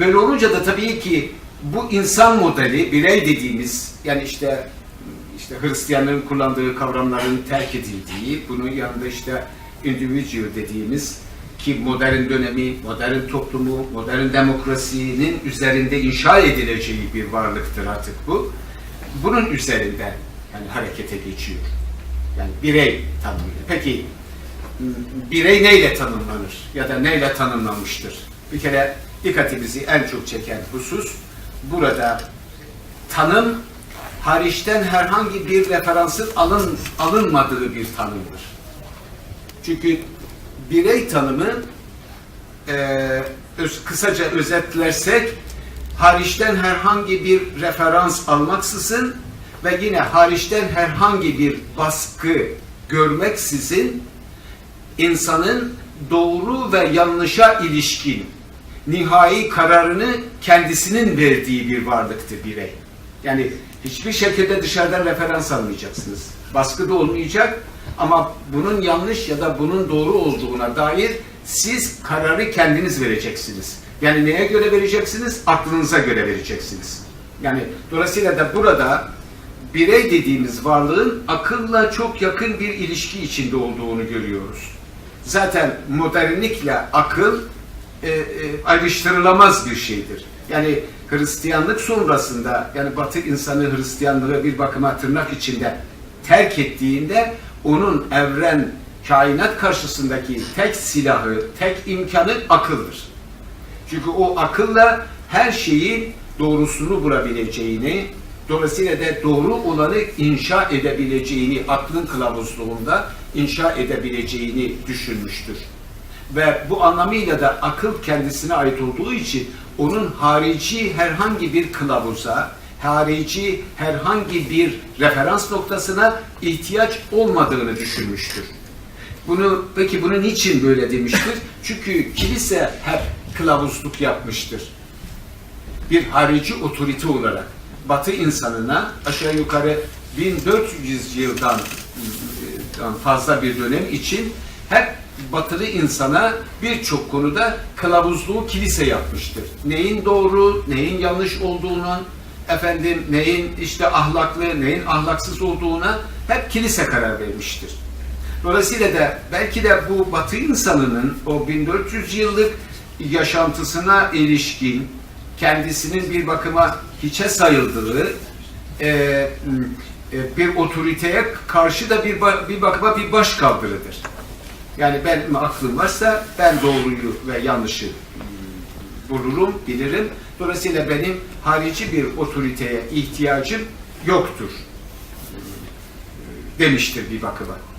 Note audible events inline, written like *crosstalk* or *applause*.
Böyle olunca da tabii ki bu insan modeli, birey dediğimiz yani işte işte Hristiyanların kullandığı kavramların terk edildiği, bunun yanında işte individual dediğimiz ki modern dönemi, modern toplumu, modern demokrasinin üzerinde inşa edileceği bir varlıktır artık bu. Bunun üzerinden yani harekete geçiyor. Yani birey tanımıyla. Peki birey neyle tanımlanır ya da neyle tanımlanmıştır? Bir kere dikkatimizi en çok çeken husus burada tanım hariçten herhangi bir referansın alın, alınmadığı bir tanımdır. Çünkü birey tanımı e, öz- kısaca özetlersek hariçten herhangi bir referans almaksızın ve yine hariçten herhangi bir baskı görmeksizin insanın doğru ve yanlışa ilişkin nihai kararını kendisinin verdiği bir varlıktır birey. Yani hiçbir şekilde dışarıdan referans almayacaksınız. Baskı da olmayacak ama bunun yanlış ya da bunun doğru olduğuna dair siz kararı kendiniz vereceksiniz. Yani neye göre vereceksiniz? Aklınıza göre vereceksiniz. Yani dolayısıyla da burada birey dediğimiz varlığın akılla çok yakın bir ilişki içinde olduğunu görüyoruz. Zaten modernlikle akıl e, e, ayrıştırılamaz bir şeydir. Yani Hristiyanlık sonrasında yani Batı insanı Hristiyanlığı bir bakıma tırnak içinde terk ettiğinde onun evren kainat karşısındaki tek silahı, tek imkanı akıldır. Çünkü o akılla her şeyin doğrusunu bulabileceğini, dolayısıyla da doğru olanı inşa edebileceğini, aklın kılavuzluğunda inşa edebileceğini düşünmüştür. Ve bu anlamıyla da akıl kendisine ait olduğu için onun harici herhangi bir kılavuza, harici herhangi bir referans noktasına ihtiyaç olmadığını düşünmüştür. Bunu peki bunu niçin böyle demiştir? *laughs* Çünkü kilise hep kılavuzluk yapmıştır. Bir harici otorite olarak Batı insanına aşağı yukarı 1400 yıldan e, fazla bir dönem için hep batılı insana birçok konuda kılavuzluğu kilise yapmıştır. Neyin doğru, neyin yanlış olduğunu, efendim neyin işte ahlaklı, neyin ahlaksız olduğuna hep kilise karar vermiştir. Dolayısıyla da belki de bu Batı insanının o 1400 yıllık yaşantısına ilişkin kendisinin bir bakıma hiçe sayıldığı e, e, bir otoriteye karşı da bir, bir bakıma bir baş kaldırıdır. Yani benim aklım varsa ben doğruyu ve yanlışı bulurum, bilirim. Dolayısıyla benim harici bir otoriteye ihtiyacım yoktur demiştir bir bakıma.